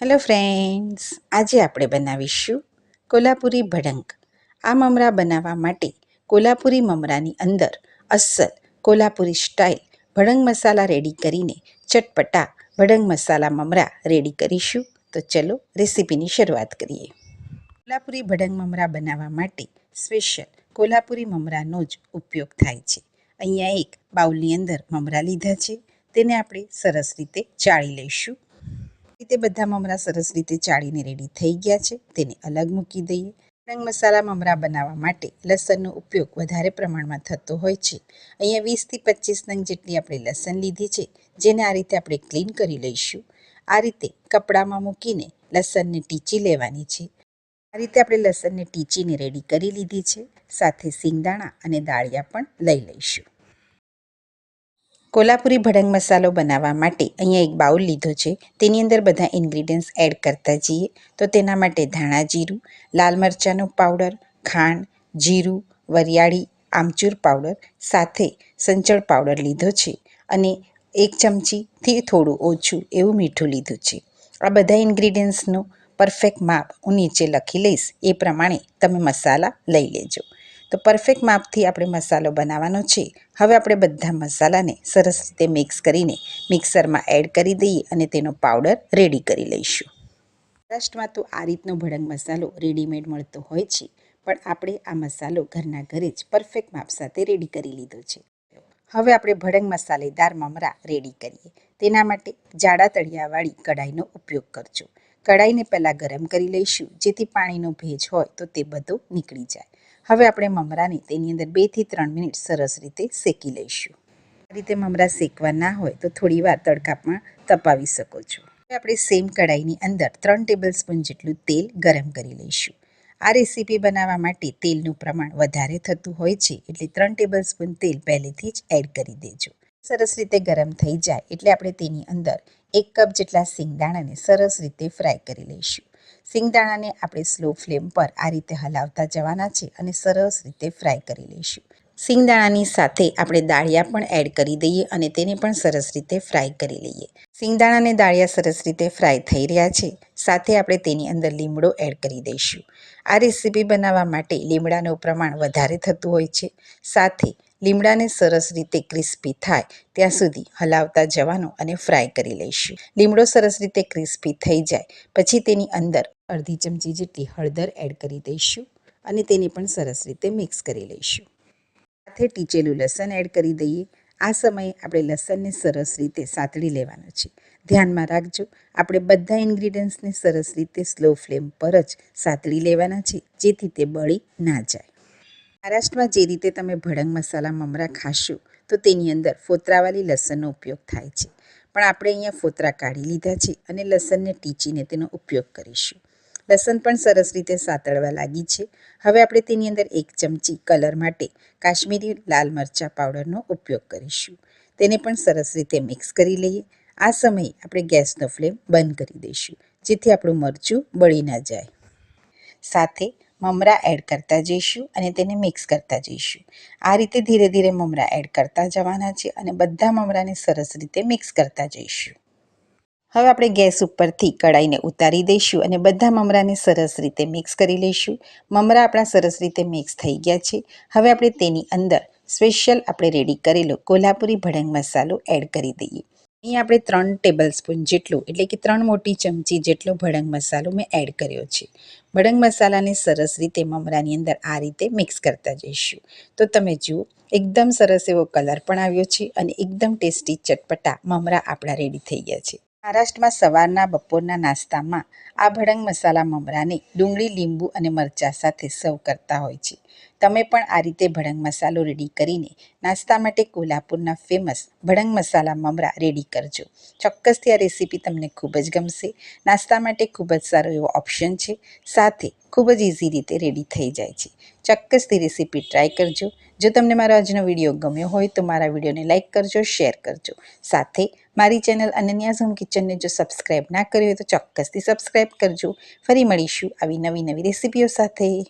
Hello friends આજે આપણે બનાવીશું કોલ્હાપુરી ભડંગ આ મમરા બનાવવા માટે કોલ્હાપુરી મમરાની અંદર અસલ કોલ્હાપુરી સ્ટાઇલ ભડંગ મસાલા રેડી કરીને ચટપટા ભડંગ મસાલા મમરા રેડી કરીશું. તો ચલો રેસીપીની શરૂઆત કરીએ. કોલ્હાપુરી ભડંગ મમરા બનાવવા માટે સ્પેશિયલ કોલ્હાપુરી મમરાનો જ ઉપયોગ થાય છે. અહીંયા એક બાઉલની અંદર મમરા લીધા છે. તેને આપણે સરસ રીતે ચાળી લઈશું. રીતે બધા મમરા સરસ રીતે ચાળીને રેડી થઈ ગયા છે. તેને અલગ મૂકી દઈએ. રંગ મસાલા મમરા બનાવવા માટે લસણનો ઉપયોગ વધારે પ્રમાણમાં થતો હોય છે. અહીંયા વીસથી પચીસ નંગ જેટલી આપણે લસણ લીધી છે, જેને આ રીતે આપણે ક્લીન કરી લઈશું. આ રીતે કપડામાં મૂકીને લસણને ટીચી લેવાની છે. આ રીતે આપણે લસણને ટીચીને રેડી કરી લીધી છે. સાથે સિંગદાણા અને દાળિયા પણ લઈ લઈશું. કોલ્હાપુરી ભડંગ મસાલો બનાવવા માટે અહીંયા એક બાઉલ લીધો છે. તેની અંદર બધા ઇન્ગ્રીડિયન્ટ્સ એડ કરતા જઈએ. તો તેના માટે ધાણા જીરું, લાલ મરચાંનો પાવડર ખાંડ, જીરું, વરિયાળી, આમચૂર પાવડર સાથે સંચળ પાવડર લીધો છે. અને એક ચમચીથી થોડું ઓછું એવું મીઠું લીધું છે. આ બધા ઇન્ગ્રીડિયન્ટ્સનું પરફેક્ટ માપ હું નીચે લખી લઈશ. એ પ્રમાણે તમે મસાલા લઈ લેજો. તો પરફેક્ટ માપથી આપણે મસાલો બનાવવાનો છે. હવે આપણે બધા મસાલાને સરસ રીતે મિક્સ કરીને મિક્સરમાં એડ કરી દઈએ અને તેનો પાવડર રેડી કરી લઈશું. મહારાષ્ટ્રમાં તો આ રીતનો ભડંગ મસાલો રેડીમેડ મળતો હોય છે, પણ આપણે આ મસાલો ઘરના ઘરે જ પરફેક્ટ માપ સાથે રેડી કરી લીધો છે. હવે આપણે ભડંગ મસાલેદાર મમરા રેડી કરીએ. તેના માટે જાડા તળિયાવાળી કઢાઈનો ઉપયોગ કરજો. કઢાઈને પહેલાં ગરમ કરી લઈશું. જેથી પાણીનો ભેજ હોય તો તે બધો નીકળી જાય. હવે આપણે મમરાને તેની અંદર બેથી ત્રણ મિનિટ સરસ રીતે શેકી લઈશું. આ રીતે મમરા શેકવા ના હોય તો થોડીવાર તડકામાં તપાવી શકો છો. હવે આપણે સેમ કઢાઈની અંદર ત્રણ ટેબલ સ્પૂન જેટલું તેલ ગરમ કરી લઈશું. આ રેસીપી બનાવવા માટે તેલનું પ્રમાણ વધારે થતું હોય છે એટલે ત્રણ ટેબલ સ્પૂન તેલ પહેલેથી જ એડ કરી દેજો. સરસ રીતે ગરમ થઈ જાય એટલે આપણે તેની અંદર એક કપ જેટલા સિંગદાણાને સરસ રીતે ફ્રાય કરી લઈશું. સિંગદાણાને આપણે સ્લો ફ્લેમ પર આ રીતે હલાવતા જવાના છે અને સરસ રીતે ફ્રાય કરી લઈશું. સિંગદાણાની સાથે આપણે દાળિયા પણ એડ કરી દઈએ અને તેને પણ સરસ રીતે ફ્રાય કરી લઈએ. સિંગદાણાને દાળિયા સરસ રીતે ફ્રાય થઈ રહ્યા છે. સાથે આપણે તેની અંદર લીમડો એડ કરી દઈશું. આ રેસીપી બનાવવા માટે લીમડાનું પ્રમાણ વધારે થતું હોય છે. સાથે લીમડાને સરસ રીતે ક્રિસ્પી થાય, ત્યાં સુધી હલાવતા જવાનું અને ફ્રાય કરી લઈશું. લીમડો સરસ રીતે ક્રિસ્પી થઈ જાય, પછી તેની અંદર અડધી ચમચી જેટલી હળદર એડ કરી દઈશું અને તેને પણ સરસ રીતે મિક્સ કરી લઈશું. સાથે ટીચેલું લસણ એડ કરી દઈએ. આ સમયે આપણે લસણને સરસ રીતે સાતળી લેવાનું છે. ધ્યાનમાં રાખજો, આપણે બધા ઇન્ગ્રીડિયન્ટ્સને સરસ રીતે સ્લો ફ્લેમ પર જ સાતળી લેવાના છે, જેથી તે બળી ના જાય. મહારાષ્ટ્રમાં જે રીતે તમે ભડંગ મસાલા મમરા ખાશો, તો તેની અંદર ફોતરાવાળી લસણનો ઉપયોગ થાય છે. પણ આપણે અહીંયા ફોતરા કાઢી લીધા છે અને લસણને ટીચીને તેનો ઉપયોગ કરીશું. લસણ પણ સરસ રીતે સાતળવા લાગી છે. હવે આપણે તેની અંદર એક ચમચી કલર માટે કાશ્મીરી લાલ મરચાં પાવડરનો ઉપયોગ કરીશું. તેને પણ સરસ રીતે મિક્સ કરી લઈએ. આ સમયે આપણે ગેસનો ફ્લેમ બંધ કરી દઈશું, જેથી આપણું મરચું બળી ના જાય. સાથે મમરા એડ કરતા જઈશું અને તેને મિક્સ કરતા જઈશું. આ રીતે ધીરે ધીરે મમરા એડ કરતા જવાના છે અને બધા મમરાને સરસ રીતે મિક્સ કરતા જઈશું. હવે આપણે ગેસ ઉપરથી કડાઈને ઉતારી દઈશું અને બધા મમરાને સરસ રીતે મિક્સ કરી લઈશું. મમરા આપણા સરસ રીતે મિક્સ થઈ ગયા છે. હવે આપણે તેની અંદર સ્પેશિયલ આપણે રેડી કરેલો કોલ્હાપુરી ભડંગ મસાલો એડ કરી દઈએ. અહીં આપણે ત્રણ ટેબલ સ્પૂન જેટલું, એટલે કે ત્રણ મોટી ચમચી જેટલો ભડંગ મસાલો મેં એડ કર્યો છે. ભડંગ મસાલાને સરસ રીતે મમરાની અંદર આ રીતે મિક્સ કરતા જઈશું. તો તમે જુઓ, એકદમ સરસ એવો કલર પણ આવ્યો છે અને એકદમ ટેસ્ટી ચટપટા મમરા આપણા રેડી થઈ ગયા છે. મહારાષ્ટ્રમાં સવારના બપોરના નાસ્તામાં આ ભડંગ મસાલા મમરાને ડુંગળી, લીંબુ અને મરચાં સાથે સર્વ કરતા હોય છે. તમે પણ આ રીતે ભડંગ મસાલો રેડી કરીને નાસ્તા માટે કોલ્હાપુરના ફેમસ ભડંગ મસાલા મમરા રેડી કરજો. ચોક્કસથી આ રેસીપી તમને ખૂબ જ ગમશે. નાસ્તા માટે ખૂબ જ સારો એવો ઓપ્શન છે. સાથે ખૂબ જ ઇઝી રીતે રેડી થઈ જાય છે. ચોક્કસથી રેસીપી ટ્રાય કરજો. જો તમને મારો આજનો વીડિયો ગમ્યો હોય તો મારા વિડીયોને લાઇક કરજો શેર કરજો. સાથે મારી ચેનલ અનન્યા ઝોમ કિચનને જો સબસ્ક્રાઈબ ના કરી હોય તો ચોક્કસથી સબસ્ક્રાઈબ કરજો. ફરી મળીશું આવી નવી નવી રેસીપીઓ સાથે.